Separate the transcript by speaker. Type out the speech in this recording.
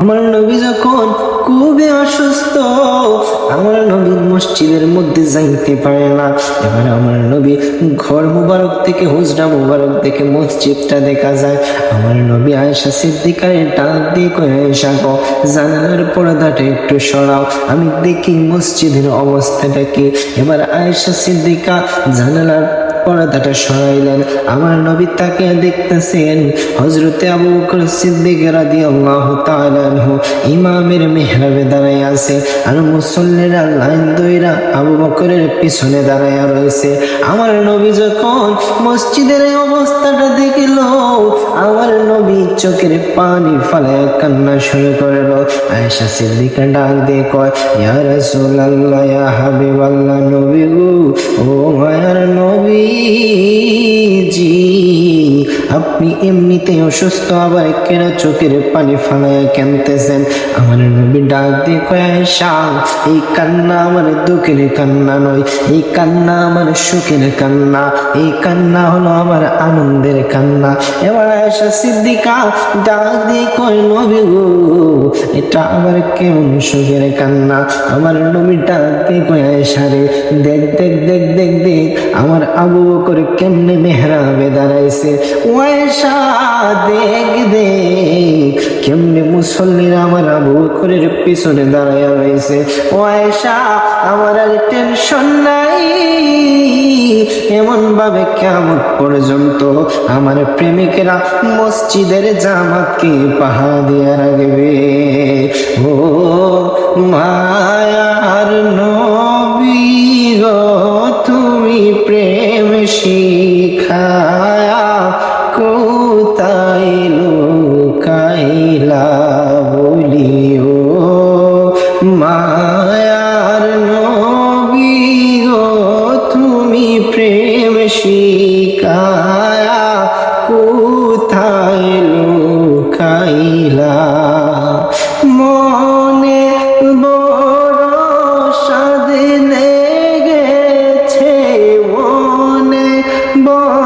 Speaker 1: আমার নবী যখন খুবই অসুস্থ, আমার নবী মসজিদের মধ্যে যাইতে পারে না। এবার আমার নবী ঘর মুবারক থেকে, হুজরা মুবারক থেকে মসজিদটা দেখা যায়। আমার নবী আয়েশা সিদ্দিকার ডাক দিয়ে আয়েশা গো জানালার পর্দাটা একটু সরাও। আমি দেখি মসজিদের অবস্থাটা কি। এবার আয়েশা সিদ্দিকা জানালার পর্দাটা সরাইলেন। আমার নবী তাকে দেখতেছেন। হজরতে আবু বকর সিদ্দিক রাদিয়াল্লাহু তাআলা আনহু ইমামের মেহরাবে দাঁড়ায় আছে আর মুসল্লিরা লাইন দইরা আবু বকরের পিছনে দাঁড়ায় রয়েছে। আমার নবী যখন মসজিদের অবস্থাটা দেখল, আমার নবী চোখের পানি ফালায় কান্না শুরু করল। আয়েশা সিদ্দিকা ডাক দিয়ে কয়, ইয়া রাসূলুল্লাহ, ইয়া হাবিবাল্লাহ, নবী ও মায়ার নবীজি আপনি এমনিতে অসুস্থ, আবার কেন চোখের পানি ফালায় কেনতেছেন আমার নবী ডাক দিয়ে কয় এই কান্না আমার দুঃখের কান্না নয়, এই কান্না আমার সুখের কান্না, এই কান্না হলো আমার আনন্দের কান্না। এবার আয়েশা সিদ্দিকা ডাক দিয়ে কয়, নবী গো, এটা আবার কেমন সুখের কান্না? আমার নবী ডাক দিয়ে কয়, আয়েশা রে, দেখ দেখ দেখ দেখ দেখ, আমার আবু বকর কেমনে মেহরাবে দাঁড়াইছে? ও আয়েশা দেখ কেমনে মুসল্লিরা আমার পিছনে রয়েছে? আয়েশা আমার আর টেনশন নাই। এমন ভাবে কেমন পর্যন্ত আমার প্রেমিকেরা মসজিদের জামাতকে পাহা দিয়ে রাখবে ও লাইলা বলিও, মায়ার নবী গো, তুমি প্রেম শিকায়া কোথায় লুকাইলা? মনে বড় সাদনে গেছে মনে বড়